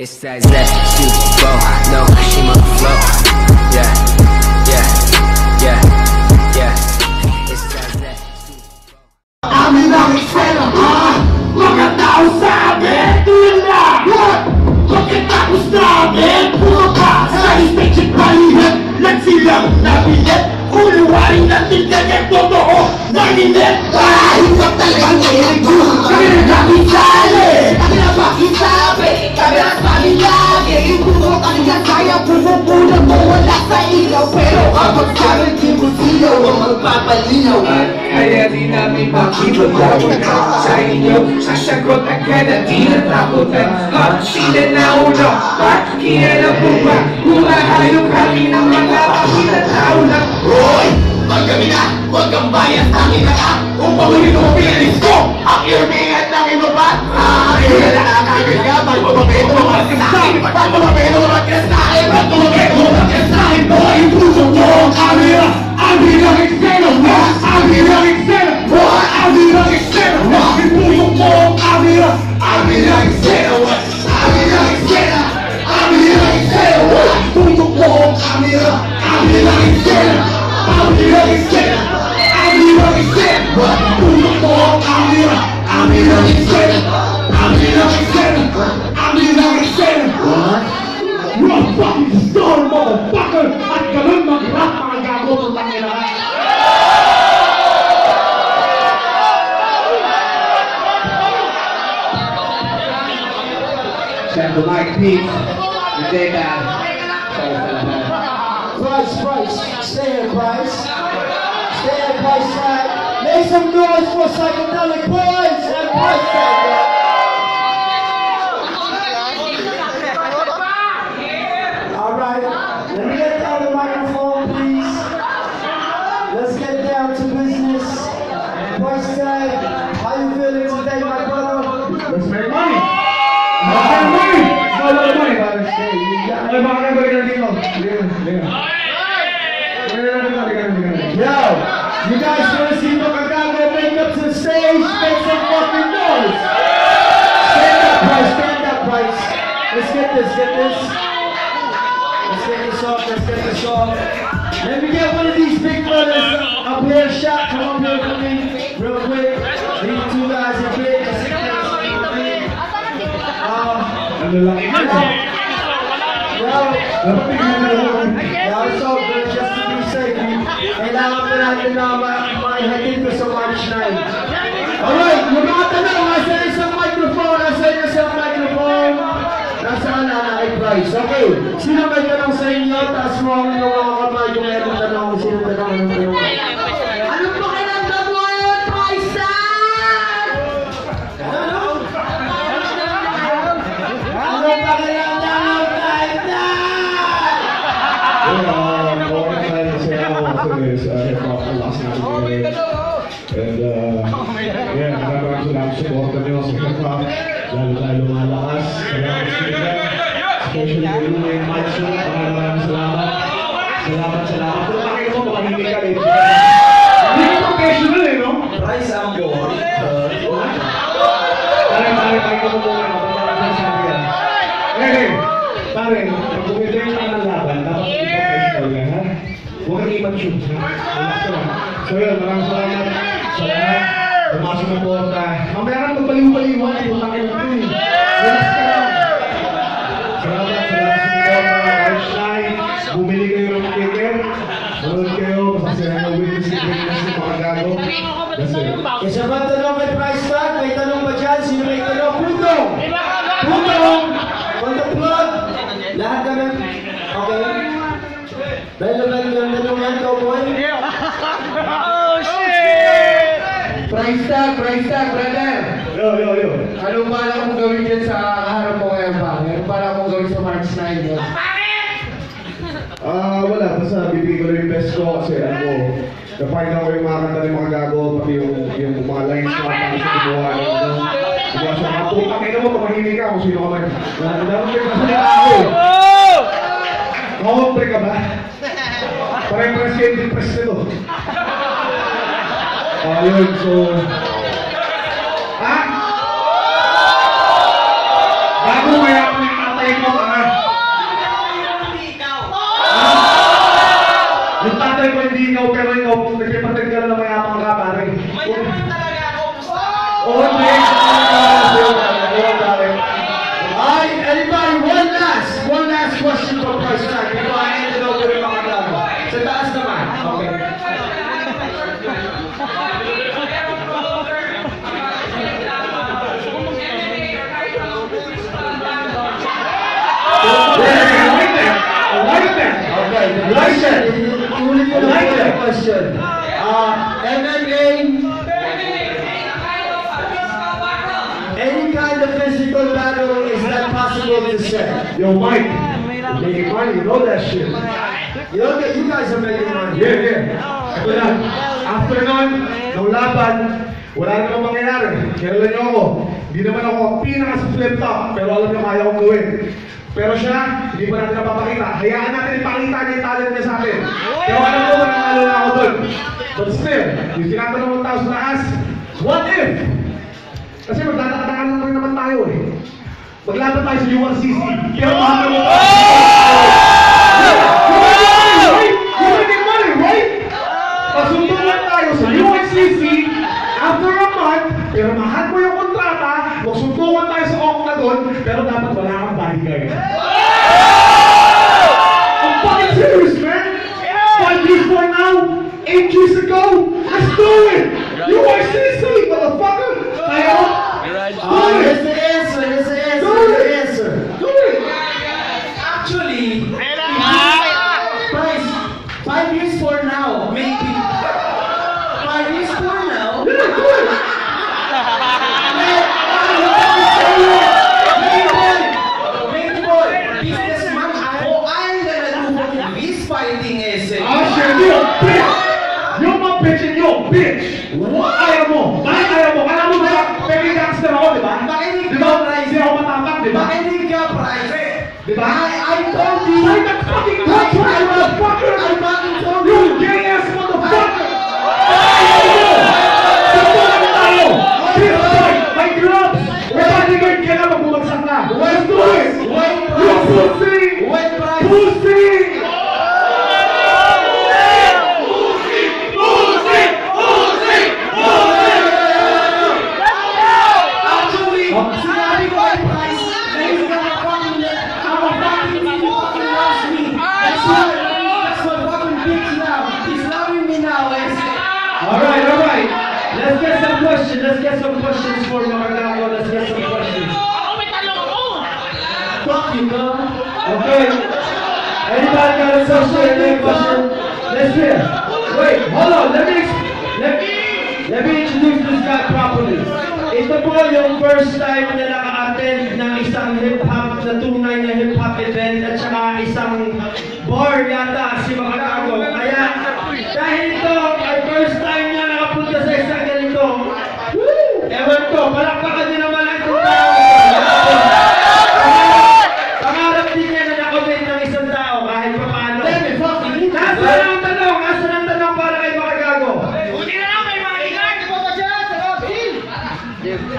It's that that you go, no, she my flow. Yeah, yeah, yeah, yeah. It's that that you Amin ang eksena ha Mga tao sa amin Tila What? Pagkatapos namin Puro pa sa stage at palihan Lang silang nabilit Uliwain natin ganyan totoo Nanginig Dahil sa talagang ilig namin makipaglaban sa inyo Sasagot agad at di natakutan Hot sila na ulo Bakit kilala po ba Humahayok kami ng mga kapita tao lang Hoy! Pag kami na, huwag kang bias ang ina ka Upang hindi mo pinalis ko Ang irmingan ng iba pa Ah, kaya na nakakagil ka Pag bumabeto mo mga kasahin Pag bumabeto mo mga kasahin Pag bumabeto mo mga kasahin Boy, yung puso mo ang camera Ang hirang eksena Ang hirang eksena mo Ang hirang eksena mo Yung puso mo ang camera Ang hirang eksena mo Ang hirang eksena Ang hirang eksena mo Yung puso mo ang camera Ang hirang eksena Ang hirang eksena Ang hirang eksena Yung puso mo ang camera Ang hirang eksena Ang hirang eksena Ang hirang eksena What? You're a fucking star, motherfucker! At ganun mag-rap mga gago ng tangina ka! Send the mic, Pete Hindi ka Sorry sa lahat Price, price, stay in price. Stay in price tag. Make some noise for psychedelic boys and price tag. All right, let me get down the microphone, please. Let's get down to business. Price tag, how you feeling today, my brother? Let's make money! Let's make money! Follow the money, brother. Ay, baka kayo balikan dito. Sige, sige. Balikan natin ito, balikan natin, balikan natin. Yo, you guys wanna see Makagago make up to the stage? Make some fucking noise! Stand up, stand up. Let's get this, get this. Let's get this off, let's get this off. Let me get one of these big brothers up here, shot, come up here for me, real quick. These two guys Ang lalaki na. yo, Dapat mo all good, just to be safe. Kailangan pa natin na ma- maihatid ko sa March 9. Alright, yung mga tanong, nasa isang microphone, nasa isang microphone. Nasaan na kay Bryce? Okay, sino may tanong sa inyo? Taas mo ang mga kamay kung meron tanong. Sino tanong? Ano tanong? Salamat sa support nyo sa hip hop. Lalo tayo lumalakas. Salamat sa inyo. Especially yung Matsu. Maraming maraming salamat. Salamat, salamat. Kung makikita mo, makahindi ka rin. Hindi ka professional eh, no? Bryce ang boy. Pare, pare, pare, ko muna. Eh, pare, pag bumibigay ka ng laban, dapat i-professional ka, ha? Huwag kang i-mature, lang. So yun, maraming salamat sa lahat. Pumasok ng porta. Mamaya ka magbaliw-baliwan, kung takin mo ito eh. Relax ka lang. Salamat sa lahat sa porta, March 9. Bumili kayo ng ticket. Manood kayo, pasasaya ng witness yung greatness ng mga gago. That's it. Isa ba tanong kay Price Tag? May tanong ba dyan? Sino may tanong? Putong! Putong! Plug! Lahat kami. Okay? Relevant yung tanong Price tag, brother Yo, yo, yo. Anong bala kong gawin dyan sa kaharap mo ngayon pa? Anong bala kong gawin sa March 9 yun? Ah, wala. Basta bibigay ko lang yung best ko kasi ano ko, na-find ko yung mga kanta ng mga gago, pati yung, yung mga lines na paano sa. Ano, gumawa siya, mga putang ina mo, tumahimik ka kung sino ka man. Dapat may kasalita ako. Kahompre ka ba? Parang presidente press Alonso. Say. Yo, Mike, making money, you know that shit. You know, you guys are making money. Yeah, yeah. Na. After nun, nung laban, wala namang mangyayari. Kilala niyo ako. Hindi naman ako ang pinaka sa flip top, pero alam niyo kaya kong gawin. Pero siya, hindi pa natin napapakita. Hayaan natin ipakita niya yung talent niya sa atin. Pero alam ko, nanalo na ako doon. But still, yung tinatanong ng tao sa taas, what if? Kasi magtatakataan lang rin naman tayo eh. Maglaban tayo sa URCC. Pero mahal mo money, right? Pasuntungan tayo sa UNCC after a month, pero mahal mo yung kontrata, magsuntungan tayo sa Octagon, pero dapat wala kang bodyguard. I'm fucking serious, man! Five years from now, eight years ago, let's do it! UNCC, motherfucker! Kaya, Uh, do here's it! the answer, here's the answer, Do here's the it! answer. Do it! Actually, Price, five years for now, maybe. Five years for now, Yeah, do it! Baby boy, businessman ako, I'm gonna do this fighting essay. Ah, shit, you a bitch! You're my bitch! What? Ayaw mo! Bakit ayaw mo? Alam mo ba, pwede gangster ako, di ba? Makinig Di ka? Bryce. Hindi ako matapak, di ba? Makinig ka, Price. Di ba? I, I told you. Say that fucking Price, contract, I motherfucker! I fucking told You you. gay ass motherfucker! Ayaw mo! Suntukan na tayo! Fist fight! May gloves! May bodyguard ka na, magbumagsak ka! Let's do it! Wait, You Price. pussy! Wait, Price. Pussy! Actually, Oh. sinabi ko kay Price, na he's gonna fucking, I'm a fucking, he fucking loves me. That's why, that's my fucking bitch now. He's loving me now, essay. Alright, alright. Let's get some questions. Let's get some questions for Macarnaco. Let's get some questions. Fuck you, girl. Okay. Anybody got a question? Any question? Let's hear. Wait, hold on. Let me let me let me introduce this guy properly. Ito po yung first time na naka-attend ng isang hip-hop na tunay na hip-hop event at saka isang bar yata si Macarnaco. Kaya dahil ito ay first time niya nakapunta sa isang Ewan ko, palakpakan niyo naman ang itong tao. Pangarap din niya na nakomment ng isang tao kahit pa paano. Eat Nasaan ang tanong? Nasaan ang tanong para kay Makagago?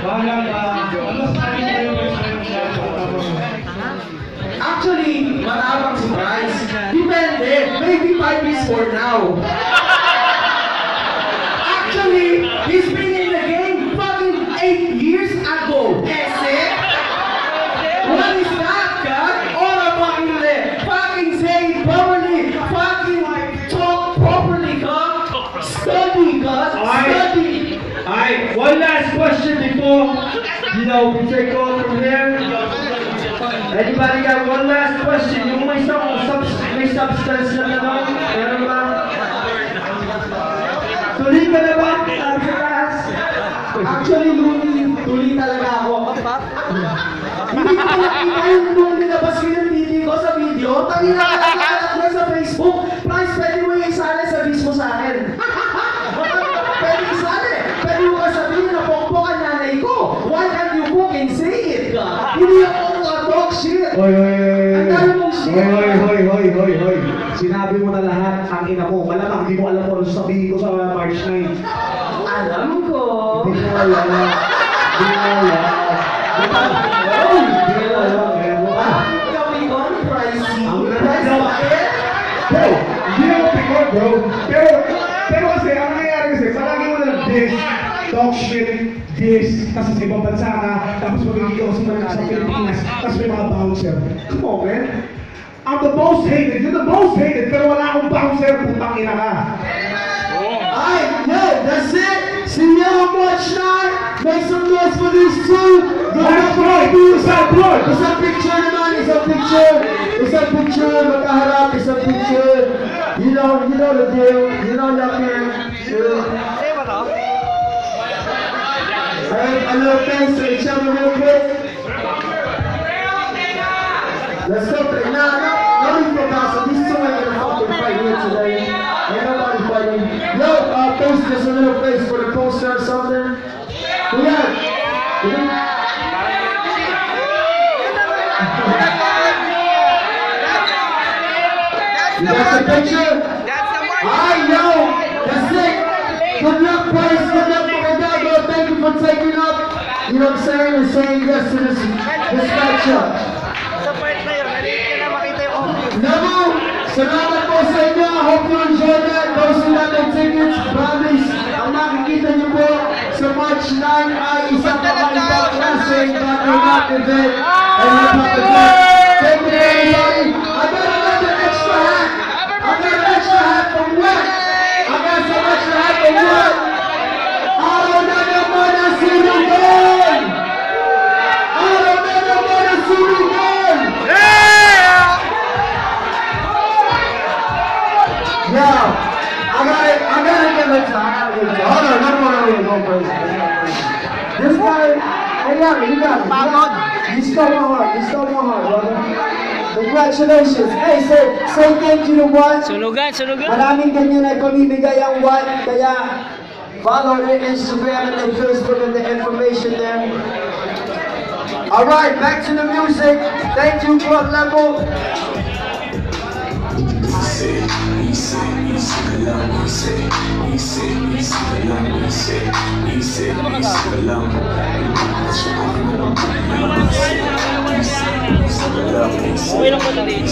Bahala ka. Mas namin kayo Actually, matabang si Bryce. Depende. Maybe five years for now. Actually, he's last question before, you know, we take on from here. Anybody got one last question? Yung may, sub subs may substance na tanong? Meron ba? Tuloy ka na ba? Sabi sa taas. Actually, Looney, tuloy talaga ako. Hindi ko nakita yung nung nilabas ko yung video ko sa video. Tangin na mo sa Facebook. Hindi ako mga talk shit. Hoy, hoy, hoy, Ang dami mong shit. hoy, hoy, hoy, hoy, hoy, hoy. Sinabi mo na lahat ang ina mo. Malamang di mo alam kung ano sasabihin ko sa March 9. Alam ko. Hindi mo alam. Hindi mo alam. Hindi mo alam. Kaya mo on pricey. Ang Price bakit? Bro, hindi ako pikot, bro. Pero, pero kasi, ang nangyayari kasi, palagi mo na diss, talk shit, this, tapos sa ibang bansa ka, tapos magiging ka sa sa Pilipinas, tapos may mga bouncer. Come on, man. I'm the most hated. You're the most hated, pero wala akong bouncer, putang ina ka. Alright, yeah, that's it. See y'all March 9. Make some noise for these two. The That's number right. two It's a picture naman, it's a picture. It's a picture, magkaharap, it's a picture. You know, you know the deal. You know that man. Alright, a little thanks to each other real quick. Let's go. Nah, no, no need for gossip. These two ain't gonna fucking fight here today. Ain't nobody fighting. Yo, uh, post just a little face for the poster or something. Who that? You got the picture? I know. That's it. Good luck, boys. You for taking up. You know what I'm saying? And saying yes to this, this matchup. Sa part na yun, nandito ka na makita yung obvious. Namu, salamat po sa inyo. Hope you enjoyed that. Those who have the tickets, promise, ang makikita niyo po sa March 9 ay isang kakaibang klaseng battle rap event and hip hop event. Thank you everybody. My heart, you stole my heart, brother. Congratulations. Hey, say, say thank you to what? Sunugan, sunugan. Maraming ganyan ay pamimigay ang what, kaya follow their Instagram and their Facebook and the information there. Alright, back to the music. Thank you, Club Level. Okay lang po na rin.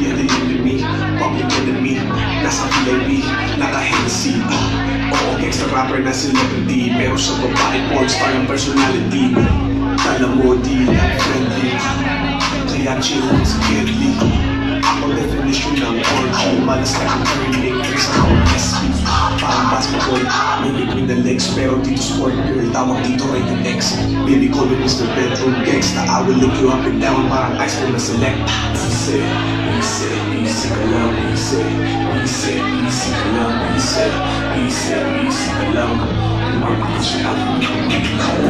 Yeah, the enemy, public enemy Nasa VIP, naka-Hennessy uh, Oo, gangsta rapper na celebrity Pero sa babae, pornstar ang personality Kala mo di lang friendly Kaya chill lang sa Kelly Ako definition ng orgy Malas na ang karinig sa mga SB Parang basketball, may liquid na legs Pero dito sport girl, tawag dito rated X Baby call me Mr. Bedroom Gangsta I will look you up and down Parang ice cream na select Easy, easy, easy ka lang Easy, easy, easy ka lang Easy, easy, easy ka lang Marami siya ako Easy, easy, easy ka lang Easy, easy,